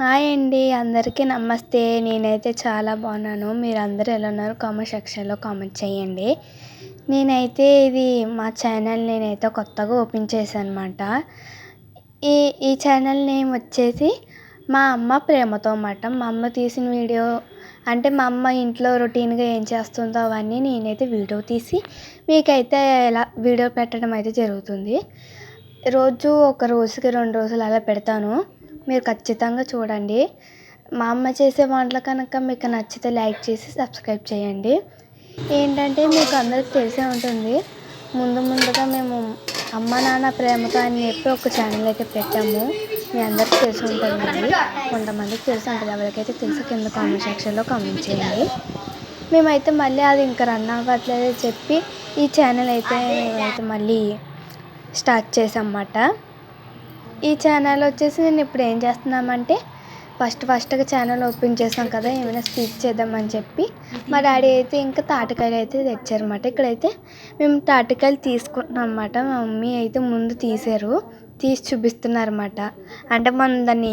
Hi అండి అందరికీ నమస్తే. నేనైతే చాలా బాగున్నాను. మీరు అందరూ ఎలా ఉన్నారు? కామెంట్ సెక్షన్లో కామెంట్ చేయండి. నేనైతే ఇది మా ఛానల్ నేనైతే కొత్తగా ఓపెన్ చేశాను అనమాట ఈ ఈ ఛానల్ నేమ్ వచ్చేసి మా అమ్మ ప్రేమతో అన్నమాట. మా అమ్మ తీసిన వీడియో అంటే మా అమ్మ ఇంట్లో రొటీన్గా ఏం చేస్తుందో అవన్నీ నేనైతే వీడియో తీసి మీకైతే ఎలా వీడియో పెట్టడం అయితే జరుగుతుంది. రోజు ఒక రోజుకి రెండు రోజులు అలా పెడతాను. మీరు ఖచ్చితంగా చూడండి. మా అమ్మ చేసే వంటలు కనుక మీకు నచ్చితే లైక్ చేసి సబ్స్క్రైబ్ చేయండి. ఏంటంటే మీకు అందరికి తెలిసే ఉంటుంది. ముందు ముందుగా మేము అమ్మ నాన్న ప్రేమతో అని చెప్పి ఒక ఛానల్ అయితే పెట్టాము. మీ అందరికి తెలిసి ఉంటుంది కొంతమందికి తెలిసి ఉంటుంది. ఎవరికైతే తెలుసు కింద కామెంట్ సెక్షన్లో కామెంట్ చేయండి. మేమైతే మళ్ళీ అది ఇంకా రన్ అవ్వట్లేదు చెప్పి ఈ ఛానల్ అయితే మేమైతే మళ్ళీ స్టార్ట్ చేసామన్నమాట ఈ ఛానల్ వచ్చేసి నేను ఇప్పుడు ఏం చేస్తున్నామంటే ఫస్ట్ ఫస్ట్గా ఛానల్ ఓపెన్ చేసాం కదా ఏమైనా స్పీచ్ చేద్దామని చెప్పి. మా డాడీ అయితే ఇంకా తాటికాయలు అయితే తెచ్చారన్నమాట. ఇక్కడైతే మేము తాటికాయలు తీసుకుంటున్నాం అన్నమాట మా మమ్మీ అయితే ముందు తీసారు తీసి చూపిస్తున్నారన్నమాట. అంటే మనం దాన్ని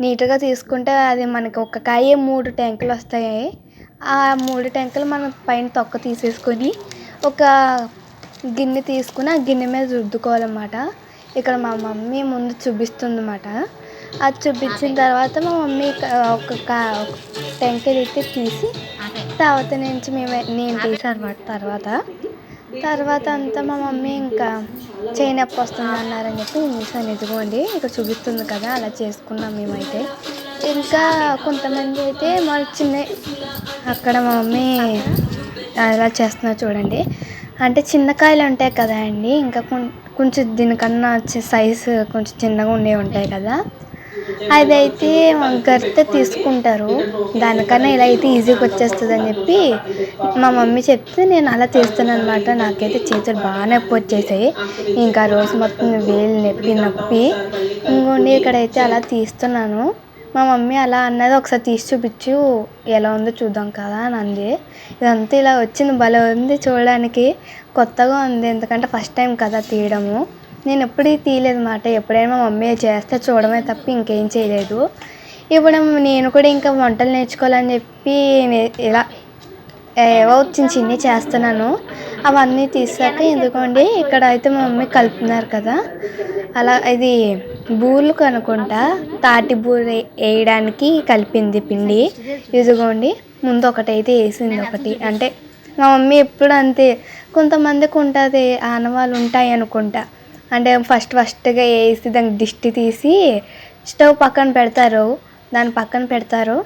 నీట్గా తీసుకుంటే అది మనకి ఒక కాయ మూడు ట్యాంకులు వస్తాయి. ఆ మూడు ట్యాంకులు మనం పైన తొక్క తీసేసుకొని ఒక గిన్నె తీసుకుని ఆ గిన్నె మీద రుద్దుకోవాలన్నమాట. ఇక్కడ మా మమ్మీ ముందు చూపిస్తుంది అన్నమాట అది చూపించిన తర్వాత మా మమ్మీ ఒక టెంకాయ అయితే తీసి తర్వాత నుంచి మేము నేను తీసాను అనమాట తర్వాత. తర్వాత అంతా మా మమ్మీ ఇంకా చేయి నొప్పి వస్తుంది అన్నారని చెప్పి తీసాను ఇదిగోండి ఇక్కడ చూపిస్తుంది కదా అలా చేసుకున్నాం మేమైతే. ఇంకా కొంతమంది అయితే మా చిన్న అక్కడ మా మమ్మీ అలా చేస్తున్నారు చూడండి. అంటే చిన్న కాయలు ఉంటాయి కదా అండి ఇంకా కొంచెం దీనికన్నా వచ్చే సైజు కొంచెం చిన్నగా ఉండేవి ఉంటాయి కదా. అది అయితే గరిటె తీసుకుంటారు. దానికన్నా ఇలా అయితే ఈజీగా వచ్చేస్తుంది అని చెప్పి మా మమ్మీ చెప్తే నేను అలా తీస్తాను అనమాట నాకైతే చేతులు బాగా నొప్పి వచ్చేసాయి. ఇంకా రోజు మొత్తం వేలు నొప్పి నొప్పి. ఇంకోండి ఇక్కడైతే అలా తీస్తున్నాను. మా మమ్మీ అలా అన్నది ఒకసారి తీసి చూపించు ఎలా ఉందో చూద్దాం కదా అని అంది. ఇదంతా ఇలా వచ్చింది భలే ఉంది చూడడానికి. కొత్తగా ఉంది ఎందుకంటే ఫస్ట్ టైం కదా తీయడము. నేను ఎప్పుడూ తీయలేదు మాట. ఎప్పుడైనా మా మమ్మీ చేస్తే చూడమే తప్ప ఇంకేం చేయలేదు. ఇప్పుడు నేను కూడా ఇంకా వంటలు నేర్చుకోవాలని చెప్పి ఇలా ఏవో చిన్న చిన్నవి చేస్తున్నాను. అవన్నీ తీసాక ఎందుకండి ఇక్కడ అయితే మా మమ్మీ కలుపుతున్నారు కదా. అలా ఇది బూరెలు కనుకుంటా తాటి బూర వేయడానికి కలిపింది పిండి. ఇదిగోండి ముందు ఒకటి అయితే వేసింది ఒకటి. అంటే మా మమ్మీ ఎప్పుడు అంతే. కొంతమందికి ఉంటుంది ఆనవాళ్ళు ఉంటాయి అనుకుంటా. అంటే ఫస్ట్ ఫస్ట్గా వేసి దానికి దిష్టి తీసి స్టవ్ పక్కన పెడతారు. దాని పక్కన పెడతారు.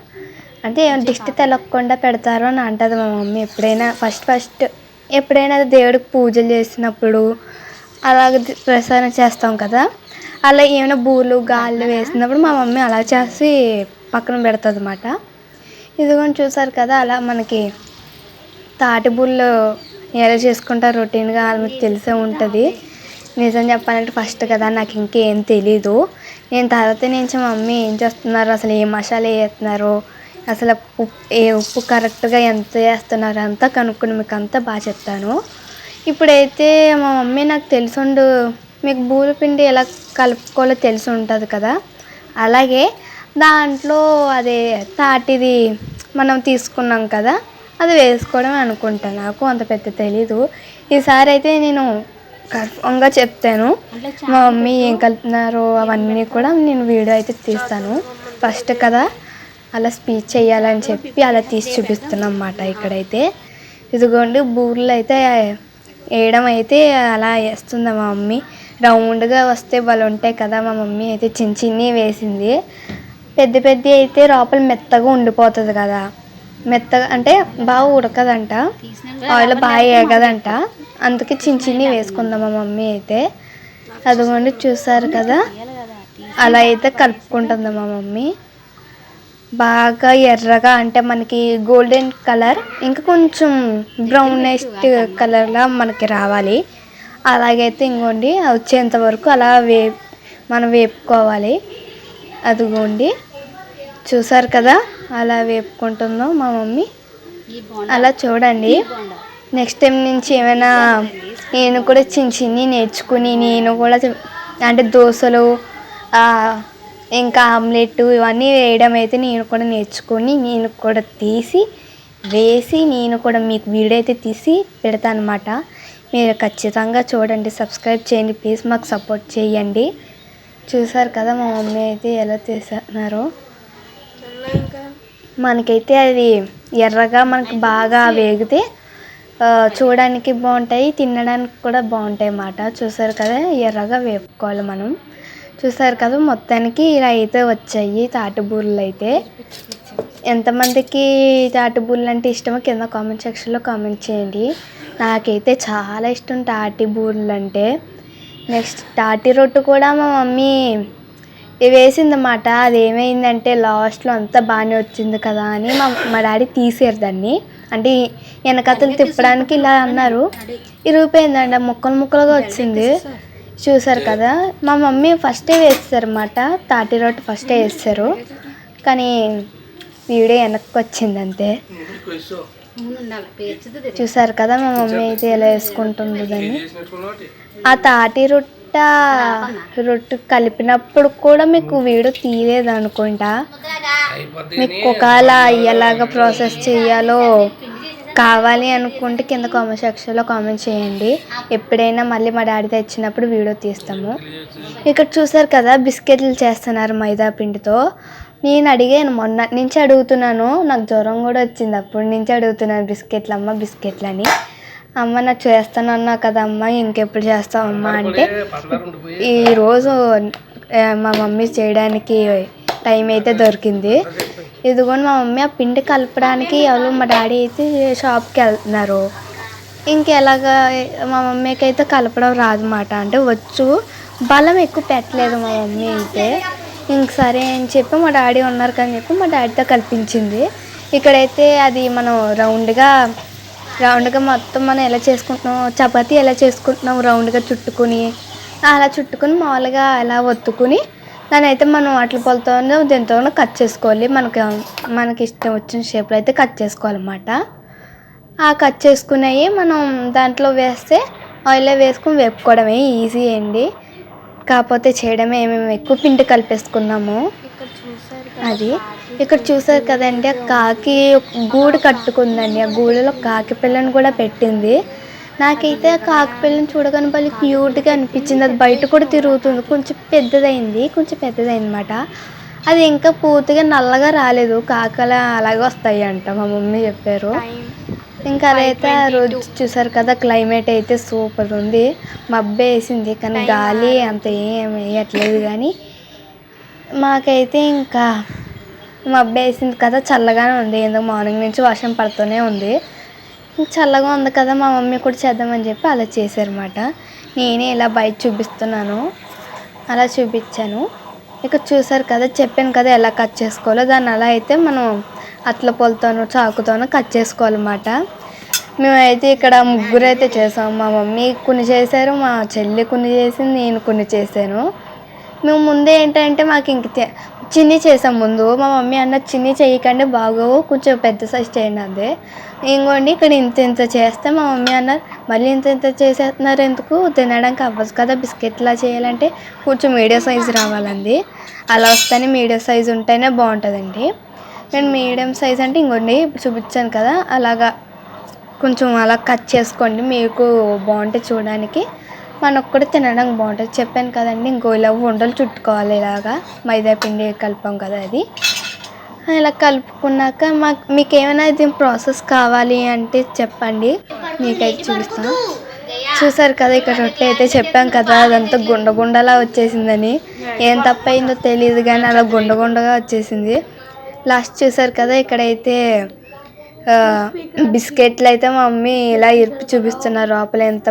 అంటే దిష్టి తెలవకుండా పెడతారు అని అంటుంది మా మమ్మీ ఎప్పుడైనా. ఫస్ట్ ఫస్ట్ ఎప్పుడైనా దేవుడికి పూజలు చేసినప్పుడు అలాగ ప్రసాదం చేస్తాం కదా. అలా ఏమైనా బూలు గాళ్ళు వేసినప్పుడు మా మమ్మీ అలా చేసి పక్కన పెడుతుంది అనమాట ఇదిగోని చూసారు కదా అలా మనకి తాటి బూళ్ళు ఎలా చేసుకుంటారు రొటీన్గా మీకు తెలిసే ఉంటుంది. నిజం చెప్పాలంటే ఫస్ట్ కదా నాకు ఇంకేం తెలీదు. నేను తర్వాత నుంచి మమ్మీ ఏం చేస్తున్నారు అసలు ఏ మసాలా వేస్తున్నారు అసలు ఉప్పు ఏ ఉప్పు కరెక్ట్గా ఎంత వేస్తున్నారు అంతా కనుక్కొని మీకు అంతా బాగా చెప్తాను. ఇప్పుడైతే మా మమ్మీ నాకు తెలుసుండు మీకు బూరెపిండి ఎలా కలుపుకోవాలో తెలిసి ఉంటుంది కదా. అలాగే దాంట్లో అదే తాటిది మనం తీసుకున్నాం కదా అది వేసుకోవడం అనుకుంటా. నాకు అంత పెద్ద తెలీదు. ఈసారి అయితే నేను కన్ఫామ్గా చెప్తాను. మా మమ్మీ ఏం కలుపుతున్నారో అవన్నీ కూడా నేను వీడియో అయితే తీస్తాను. ఫస్ట్ కదా అలా స్పీచ్ చేయాలని చెప్పి అలా తీసి చూపిస్తున్నాం అన్నమాట ఇక్కడైతే. ఇదిగోండి బూరెలు అయితే వేయడం అయితే అలా వేస్తుంది మా మమ్మీ. రౌండ్గా వస్తే వాళ్ళు ఉంటాయి కదా మా మమ్మీ అయితే చిన్న చిన్నవి వేసింది. పెద్ద పెద్ద అయితే లోపల మెత్తగా ఉండిపోతుంది కదా. మెత్తగా అంటే బాగా ఉడకదంట. ఆయిల్ బాగా వేయగదంట అందుకే చిన్న చిన్నవి వేసుకుందాం మా మమ్మీ అయితే. అదిగోండి చూసారు కదా. అలా అయితే కలుపుకుంటుంది మా మమ్మీ. బాగా ఎర్రగా అంటే మనకి గోల్డెన్ కలర్ ఇంకా కొంచెం బ్రౌనెస్ట్ కలర్లా మనకి రావాలి. అలాగైతే ఇంకోండి వచ్చేంత వరకు అలా వే మనం వేపుకోవాలి. అదిగోండి చూసారు కదా అలా వేపుకుంటుందో మా మమ్మీ. అలా చూడండి. నెక్స్ట్ టైం నుంచి ఏమైనా నేను కూడా చిన్న చిన్నవి నేర్చుకుని నేను కూడా అంటే దోశలు ఇంకా ఆమ్లెట్ ఇవన్నీ వేయడం అయితే నేను కూడా నేర్చుకొని నేను కూడా తీసి వేసి నేను కూడా మీకు వీడియో అయితే తీసి పెడతాను అనమాట మీరు ఖచ్చితంగా చూడండి సబ్స్క్రైబ్ చేయండి ప్లీజ్ మాకు సపోర్ట్ చేయండి. చూసారు కదా మా మమ్మీ అయితే ఎలా చేస్తున్నారు. మనకైతే అది ఎర్రగా మనకు బాగా వేగితే చూడడానికి బాగుంటాయి తినడానికి కూడా బాగుంటాయి అన్నమాట. చూసారు కదా ఎర్రగా వేపుకోవాలి మనం. చూసారు కదా మొత్తానికి ఇలా అయితే వచ్చాయి తాటిబూరలు అయితే. ఎంతమందికి తాటిబూరలు అంటే ఇష్టమో కింద కామెంట్ సెక్షన్లో కామెంట్ చేయండి. నాకైతే చాలా ఇష్టం తాటి బూరెలు అంటే. నెక్స్ట్ తాటి రొట్టు కూడా మా మమ్మీ వేసిందన్నమాట. అది ఏమైందంటే లాస్ట్లో అంతా బాగానే వచ్చింది కదా అని మా మా డాడీ తీసారు దాన్ని. అంటే వెనకతలు తిప్పడానికి ఇలా అన్నారు. ఇరిగిపోయిందండి ముక్కలు ముక్కలుగా వచ్చింది. చూసారు కదా మా మమ్మీ ఫస్టే వేస్తారు అన్నమాట తాటి రొట్టె ఫస్టే వేస్తారు కానీ వీడియో వెనక్కి వచ్చింది అంతే చూసారు కదా మా మమ్మీ అయితే ఎలా వేసుకుంటుంది దాన్ని ఆ తాటి రొట్ట రొట్టె కలిపినప్పుడు కూడా మీకు వీడియో తీయలేదు అనుకుంటా. మీకు ఒకవేళ ఎలాగ ప్రాసెస్ చేయాలో? కావాలి అనుకుంటే కింద కామెంట్ సెక్షన్లో కామెంట్ చేయండి. ఎప్పుడైనా మళ్ళీ మా డాడీ తెచ్చినప్పుడు వీడియో తీస్తాము. ఇక్కడ చూసారు కదా బిస్కెట్లు చేస్తున్నారు మైదా పిండితో. నేను అడిగాను మొన్న నుంచి అడుగుతున్నాను. నాకు జ్వరం కూడా వచ్చింది. అప్పటి నుంచి అడుగుతున్నాను బిస్కెట్లు అమ్మ బిస్కెట్లు అని అమ్మ నాకు చేస్తాను అన్నా కదా అమ్మ ఇంకెప్పుడు చేస్తావు అమ్మ అంటే ఈరోజు మా మమ్మీ చేయడానికి టైం అయితే దొరికింది. ఇదిగోని మా మమ్మీ ఆ పిండి కలపడానికి ఎవరు మా డాడీ అయితే షాప్కి వెళ్తున్నారు. ఇంకెలాగా మా మమ్మీకి అయితే కలపడం రాదన్నమాట అంటే వచ్చు. బలం ఎక్కువ పెట్టలేదు మా మమ్మీ అయితే. ఇంక సరే అని చెప్పి మా డాడీ ఉన్నారు కానీ చెప్పి మా డాడీతో కల్పించింది. ఇక్కడైతే అది మనం రౌండ్గా రౌండ్గా మొత్తం మనం ఎలా చేసుకుంటున్నాం చపాతీ ఎలా చేసుకుంటున్నాం రౌండ్గా చుట్టుకుని అలా చుట్టుకుని మామూలుగా అలా ఒత్తుకుని దాని అయితే మనం అట్ల పొలతోనో దీంతో కట్ చేసుకోవాలి. మనకి మనకి ఇష్టం వచ్చిన షేప్లో అయితే కట్ చేసుకోవాలన్నమాట. ఆ కట్ చేసుకునేవి మనం దాంట్లో వేస్తే ఆయిల్లో వేసుకుని వేపుకోవడమే ఈజీ అండి. కాకపోతే చేయడమే మేము ఎక్కువ పిండి కలిపేసుకున్నాము. అది. ఇక్కడ చూసారు కదండి ఆ కాకి గూడు కట్టుకుందండి. ఆ గూడులో కాకి పిల్లని కూడా పెట్టింది. నాకైతే ఆ కాకి పిల్లని చూడగానే భలే క్యూట్గా అనిపించింది. అది బయట కూడా తిరుగుతుంది. కొంచెం పెద్దదైంది కొంచెం పెద్దదైంది అనమాట అది ఇంకా పూర్తిగా నల్లగా రాలేదు. కాకల అలాగే వస్తాయి అంట మా మమ్మీ చెప్పారు. ఇంకా అదైతే ఆ రోజు చూసారు కదా క్లైమేట్ అయితే సూపర్ ఉంది. మబ్బు వేసింది కానీ గాలి అంత ఏం వేయట్లేదు కానీ మాకైతే ఇంకా మబ్బు వేసింది కదా చల్లగానే ఉంది. ఎందుకు మార్నింగ్ నుంచి వర్షం పడుతూనే ఉంది. ఇంక చల్లగా ఉంది కదా మా మమ్మీ కూడా చేద్దామని చెప్పి అలా చేశారన్నమాట. నేనే ఇలా బయట చూపిస్తున్నాను. అలా చూపించాను. ఇక్కడ చూసారు కదా చెప్పాను కదా ఎలా కట్ చేసుకోవాలో. దాన్ని అలా అయితే మనం అట్ల పొలతోనూ చాకుతోనూ కట్ చేసుకోవాలన్నమాట. మేమైతే ఇక్కడ ముగ్గురు అయితే చేసాం. మా మమ్మీ కొన్ని చేశారు మా చెల్లి కొన్ని చేసింది నేను కొన్ని చేశాను. మేము ముందే ఏంటంటే మాకు ఇంక చిన్ని చేసాం ముందు. మా మమ్మీ అన్న చిన్ని చేయకండి బాగోవు కొంచెం పెద్ద సైజ్ చేయండి అదే. ఇంకోండి ఇక్కడ ఇంత ఇంత చేస్తే మా మమ్మీ అన్నారు మళ్ళీ ఇంత ఇంత చేసేస్తున్నారు ఎందుకు? తినడానికి అవ్వదు కదా బిస్కెట్లా చేయాలంటే కొంచెం మీడియం సైజు రావాలండి అలా వస్తేనే మీడియం సైజు ఉంటేనే బాగుంటుందండి. నేను మీడియం సైజ్ అంటే ఇంకోండి ఇప్పుడు చూపించాను కదా అలాగా కొంచెం అలా కట్ చేసుకోండి మీకు బాగుంటుంది చూడడానికి. మనకు కూడా తినడానికి బాగుంటుంది. చెప్పాను కదండి ఇంకో ఇలా ఉండలు చుట్టుకోవాలి ఇలాగా. మైదా పిండి కలిపాం కదా అది. ఇలా కలుపుకున్నాక మాకు మీకు ఏమైనా ఇది ప్రాసెస్ కావాలి అంటే చెప్పండి. మీకైతే చూపిస్తాను చూసారు కదా ఇక్కడ రొట్టె అయితే చెప్పాం కదా అదంతా గుండ గుండలా వచ్చేసిందని. ఏం తప్పైందో తెలియదు కానీ అలా గుండ గుండగా వచ్చేసింది. లాస్ట్ చూసారు కదా ఇక్కడైతే బిస్కెట్లు అయితే మా మమ్మీ ఇలా ఇరిపి చూపిస్తున్నారు లోపల ఎంత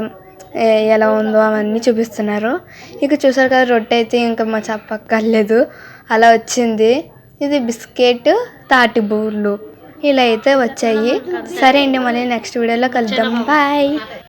ఎలా ఉందో అవన్నీ చూపిస్తున్నారు. ఇక చూసారు కదా రొట్టె అయితే ఇంకా మా చెప్పక్కర్లేదు అలా వచ్చింది. ఇది బిస్కెట్ తాటి బూర్లు ఇలా అయితే వచ్చాయి. సరే అండి మళ్ళీ నెక్స్ట్ వీడియోలో కలుద్దాం. బాయ్.